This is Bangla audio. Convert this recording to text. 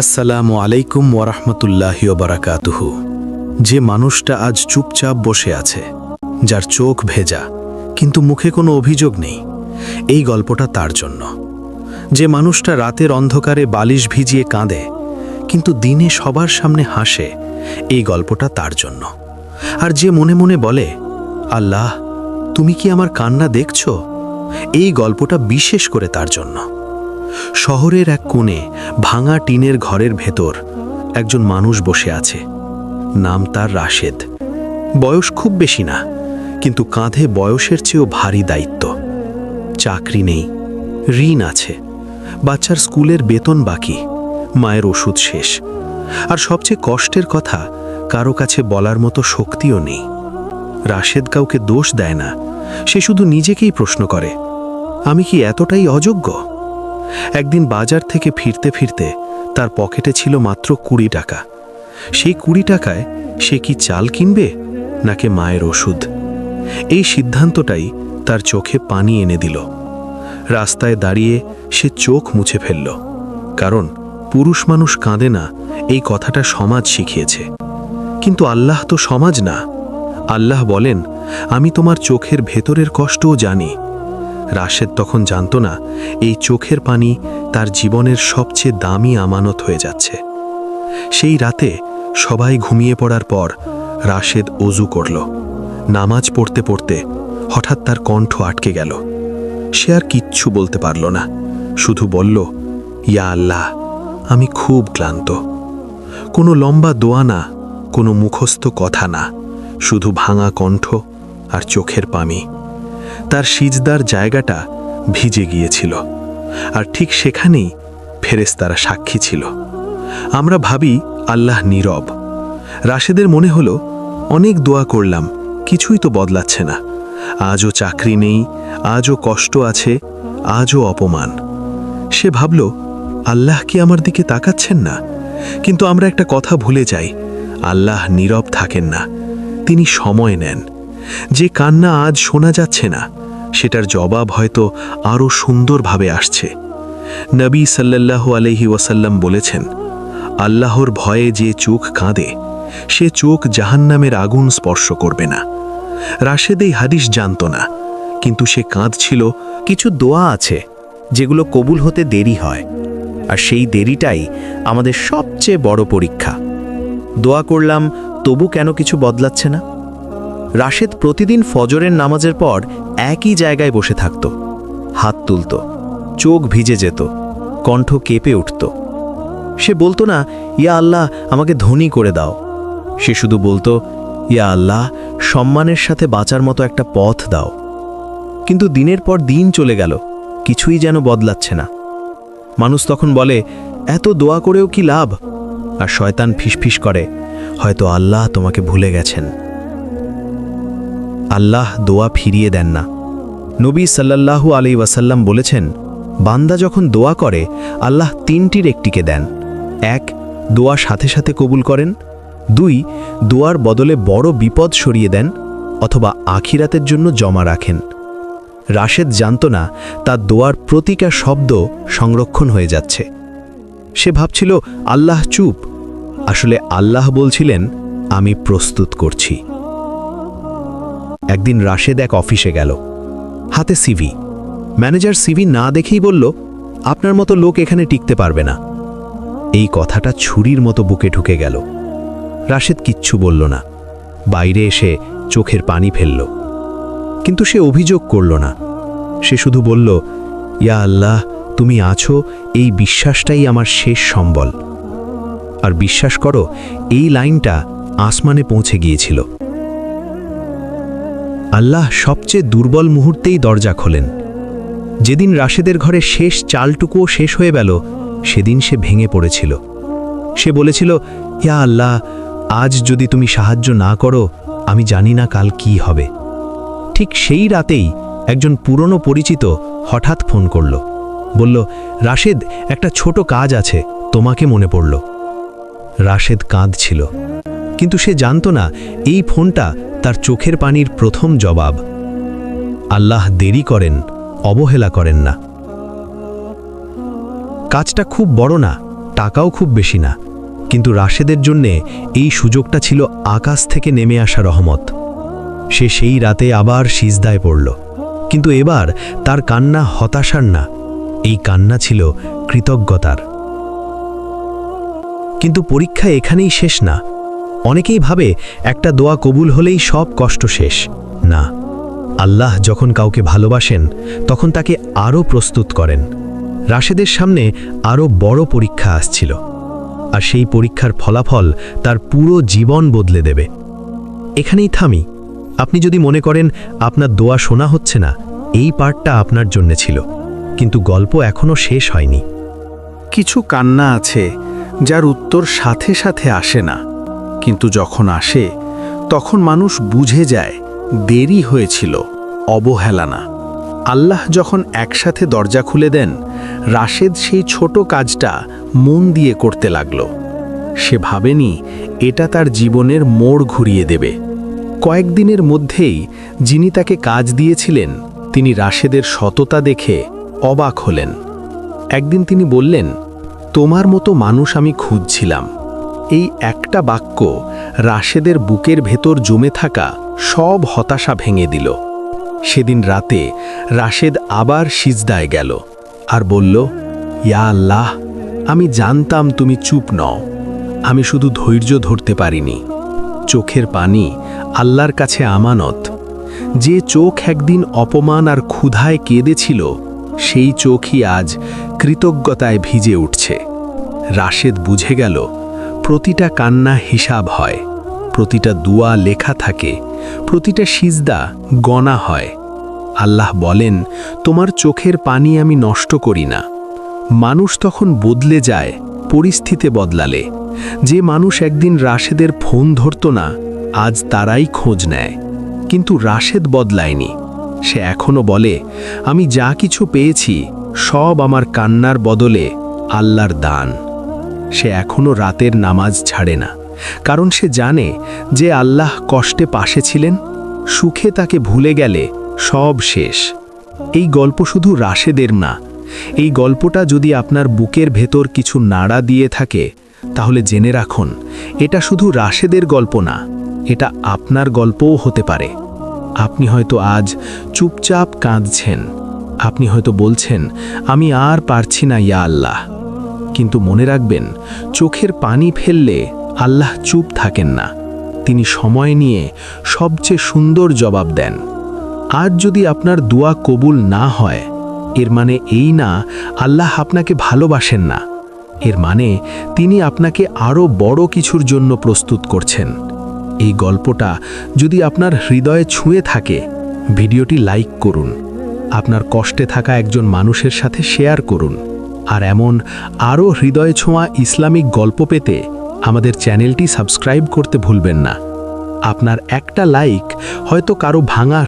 আসসালামু আলাইকুম ওরহমতুল্লাহ বারাকাতুহু। যে মানুষটা আজ চুপচাপ বসে আছে, যার চোখ ভেজা, কিন্তু মুখে কোনো অভিযোগ নেই, এই গল্পটা তার জন্য। যে মানুষটা রাতের অন্ধকারে বালিশ ভিজিয়ে কাঁদে, কিন্তু দিনে সবার সামনে হাসে, এই গল্পটা তার জন্য। আর যে মনে মনে বলে, আল্লাহ, তুমি কি আমার কান্না দেখছ? এই গল্পটা বিশেষ করে তার জন্য। শহরের এক কোণে ভাঙা টিনের ঘরের ভেতর একজন মানুষ বসে আছে। নাম তার রাশেদ। বয়স খুব বেশি না, কিন্তু কাঁধে বয়সের চেয়েও ভারী দায়িত্ব। চাকরি নেই, ঋণ আছে, বাচ্চার স্কুলের বেতন বাকি, মায়ের ওষুধ শেষ। আর সবচেয়ে কষ্টের কথা, কারও কাছে বলার মতো শক্তিও নেই। রাশেদ কাউকে দোষ দেয় না, সে শুধু নিজেকেই প্রশ্ন করে, আমি কি এতটাই অযোগ্য? একদিন বাজার থেকে ফিরতে ফিরতে তার পকেটে ছিল মাত্র কুড়ি টাকা। সেই কুড়ি টাকায় সে কি চাল কিনবে নাকি মায়ের ওষুধ? এই সিদ্ধান্তটাই তার চোখে পানি এনে দিল। রাস্তায় দাঁড়িয়ে সে চোখ মুছে ফেলল। কারণ পুরুষ মানুষ কাঁদে না, এই কথাটা সমাজ শিখিয়েছে। কিন্তু আল্লাহ তো সমাজ না। আল্লাহ বলেন, আমি তোমার চোখের ভেতরের কষ্টও জানি রাশেদ তখন জানত না, এই চোখের পানি তার জীবনের সবচেয়ে দামি আমানত হয়ে যাচ্ছে। সেই রাতে সবাই ঘুমিয়ে পড়ার পর রাশেদ অজু করল। নামাজ পড়তে পড়তে হঠাৎ তার কণ্ঠ আটকে গেল। সে আর কিচ্ছু বলতে পারল না। শুধু বলল, ইয়া আল্লাহ, আমি খুব ক্লান্ত। কোনো লম্বা দোয়া না, কোনো মুখস্থ কথা না। শুধু ভাঙা কণ্ঠ আর চোখের পামি তার সিজদার জায়গাটা ভিজে গিয়েছিল। আর ঠিক সেখানেই ফেরেস্তারা সাক্ষী ছিল। আমরা ভাবি আল্লাহ নীরব। রাশেদের মনে হলো, অনেক দোয়া করলাম, কিছুই তো বদলাচ্ছে না। আজও চাকরি নেই, আজও কষ্ট আছে, আজও অপমান। সে ভাবল, আল্লাহ কি আমার দিকে তাকাচ্ছেন না? কিন্তু আমরা একটা কথা ভুলে যাই, আল্লাহ নীরব থাকেন না। তিনি সময় নেন। যে কান্না আজ শোনা যাচ্ছে না। সেটার জবাব হয়তো আরও সুন্দরভাবে আসছে। নবী সাল্লাল্লাহু আলহি ওয়াসাল্লাম বলেছেন, আল্লাহর ভয়ে যে চোখ কাঁদে, সে চোখ জাহান্নামের আগুন স্পর্শ করবে না। রাশেদ এই হাদিস জানত না, কিন্তু সে কাঁদছিল, কিছু দোয়া আছে, যেগুলো কবুল হতে দেরি হয়, আর সেই দেরিটাই আমাদের সবচেয়ে বড় পরীক্ষা। দোয়া করলাম, তবু কেন কিছু বদলাচ্ছে না? রাশেদ প্রতিদিন ফজরের নামাজের পর একই জায়গায় বসে থাকত। হাত তুলত, চোখ ভিজে যেত, কণ্ঠ কেঁপে উঠত। সে বলতো না, ইয়া আল্লাহ, আমাকে ধনী করে দাও। সে শুধু বলতো, ইয়া আল্লাহ, সম্মানের সাথে বাঁচার মতো একটা পথ দাও। কিন্তু দিনের পর দিন চলে গেল, কিছুই যেন বদলাচ্ছে না। মানুষ তখন বলে, এত দোয়া করেও কি লাভ? আর শয়তান ফিসফিস করে, হয়তো আল্লাহ তোমাকে ভুলে গেছেন। আল্লাহ দোয়া ফিরিয়ে দেন না। নবী সাল্লাল্লাহু আলি ওয়াসাল্লাম বলেছেন, বান্দা যখন দোয়া করে, আল্লাহ তিনটির একটিকে দেন। এক, দোয়া সাথে সাথে কবুল করেন। দুই, দোয়ার বদলে বড় বিপদ সরিয়ে দেন অথবা আখিরাতের জন্য জমা রাখেন। রাশেদ জানত না, তার দোয়ার প্রতিকা শব্দ সংরক্ষণ হয়ে যাচ্ছে। সে ভাবছিল, আল্লাহ চুপ। আসলে আল্লাহ বলছিলেন, আমি প্রস্তুত করছি। একদিন রাশেদ এক অফিসে গেল। হাতে সিভি ম্যানেজার সিভি না দেখেই বলল, আপনার মতো লোক এখানে টিকতে পারবে না। এই কথাটা ছুরির মতো বুকে ঢুকে গেল। রাশেদ কিচ্ছু বলল না। বাইরে এসে চোখের পানি ফেলল। কিন্তু সে অভিযোগ করল না। সে শুধু বলল, ইয়া আল্লাহ, তুমি আছো, এই বিশ্বাসটাই আমার শেষ সম্বল। আর বিশ্বাস করো, এই লাইনটা আসমানে পৌঁছে গিয়েছিল। আল্লাহ সবচেয়ে দুর্বল মুহূর্তেই দরজা খোলেন। যেদিন রাশেদের ঘরে শেষ চালটুকুও শেষ হয়ে গেল, সেদিন সে ভেঙে পড়েছিল। সে বলেছিল, ইয়া আল্লাহ, আজ যদি তুমি সাহায্য না করো, আমি জানি না কাল কি হবে। ঠিক সেই রাতেই একজন পুরনো পরিচিত হঠাৎ ফোন করল। বলল, রাশেদ, একটা ছোট কাজ আছে, তোমাকে মনে পড়ল। রাশেদ কাঁদছিল। কিন্তু সে জানত না, এই ফোনটা তার চোখের পানির প্রথম জবাব। আল্লাহ দেরি করেন, অবহেলা করেন না। কাজটা খুব বড় না, টাকাও খুব বেশি না। কিন্তু রাশেদের জন্যে এই সুযোগটা ছিল আকাশ থেকে নেমে আসা রহমত। সে সেই রাতে আবার সিজদায় পড়ল। কিন্তু এবার তার কান্না হতাশার না, এই কান্না ছিল কৃতজ্ঞতার। কিন্তু পরীক্ষা এখানেই শেষ না অনেকেই ভাবে একটা দোয়া কবুল হলেই সব কষ্ট শেষ। না, আল্লাহ যখন কাউকে ভালোবাসেন, তখন তাকে আরও প্রস্তুত করেন। রাশেদের সামনে আরও বড় পরীক্ষা আসছিল, আর সেই পরীক্ষার ফলাফল তার পুরো জীবন বদলে দেবে। এখানেই থামি, আপনি যদি মনে করেন আপনার দোয়া শোনা হচ্ছে না, এই পার্টটা আপনার জন্য ছিল, কিন্তু গল্প এখনও শেষ হয়নি। কিছু কান্না আছে, যার উত্তর সাথে সাথে আসে না। কিন্তু যখন আসে, তখন মানুষ বুঝে যায়, দেরি হয়েছিল অবহেলা না আল্লাহ যখন একসাথে দরজা খুলে দেন, রাশেদ সেই ছোট কাজটা মন দিয়ে করতে লাগল। সে ভাবেনি, এটা তার জীবনের মোড় ঘুরিয়ে দেবে। কয়েকদিনের মধ্যেই যিনি তাকে কাজ দিয়েছিলেন, তিনি রাশেদের সততা দেখে অবাক হলেন। একদিন তিনি বললেন, তোমার মতো মানুষ আমি খুঁজছিলাম। এই একটা বাক্য রাশেদের বুকের ভেতর জমে থাকা সব হতাশা ভেঙে দিল। সেদিন রাতে রাশেদ আবার সিজদায় গেল আর বলল, ইয়া আল্লাহ, আমি জানতাম তুমি চুপ নও। আমি শুধু ধৈর্য ধরতে পারিনি। চোখের পানি আল্লাহর কাছে আমানত। যে চোখ একদিন অপমান আর ক্ষুধায় কেঁদেছিল, সেই চোখই আজ কৃতজ্ঞতায় ভিজে উঠছে। রাশেদ বুঝে গেল প্রতিটা কান্না হিসাব হয়, প্রতিটা দুয়া লেখা থাকে, প্রতিটা সিজদা গণা হয়। আল্লাহ বলেন, তোমার চোখের পানি আমি নষ্ট করি না। মানুষ তখন বদলে যায়, পরিস্থিতি বদলালে। যে মানুষ একদিন রাশেদের ফোন ধরত না, আজ তারাই খোঁজ নেয়। কিন্তু রাশেদ বদলায়নি। সে এখনও বলে, আমি যা কিছু পেয়েছি, সব আমার কান্নার বদলে আল্লাহর দান। সে এখনও রাতের নামাজ ছাড়ে না। কারণ সে জানে যে আল্লাহ কষ্টে পাশে ছিলেন, সুখে তাকে ভুলে গেলে সব শেষ। এই গল্প শুধু রাশেদের না, এই গল্পটা যদি আপনার বুকের ভেতর কিছু নাড়া দিয়ে থাকে, তাহলে জেনে রাখুন, এটা শুধু রাশেদের গল্প না, এটা আপনার গল্পও হতে পারে। আপনি হয়তো আজ চুপচাপ কাঁদছেন, আপনি হয়তো বলছেন, আমি আর পারছি না ইয়া আল্লাহ। কিন্তু মনে রাখবেন, চোখের পানি ফেললে আল্লাহ চুপ থাকেন না। তিনি সময় নিয়ে সবচেয়ে সুন্দর জবাব দেন। আজ যদি আপনার দোয়া কবুল না হয়, এর মানে এই না, আল্লাহ আপনাকে ভালোবাসেন না। এর মানে তিনি আপনাকে আরও বড় কিছুর জন্য প্রস্তুত করছেন। এই গল্পটা যদি আপনার হৃদয়ে ছুঁয়ে থাকে, ভিডিওটি লাইক করুন। আপনার কষ্টে থাকা একজন মানুষের সাথে শেয়ার করুন। আর এমন আরও হৃদয় ছোঁয়া ইসলামিক গল্প পেতে আমাদের চ্যানেলটি সাবস্ক্রাইব করতে ভুলবেন না। আপনার একটা লাইক হয়তো কারও ভাঙা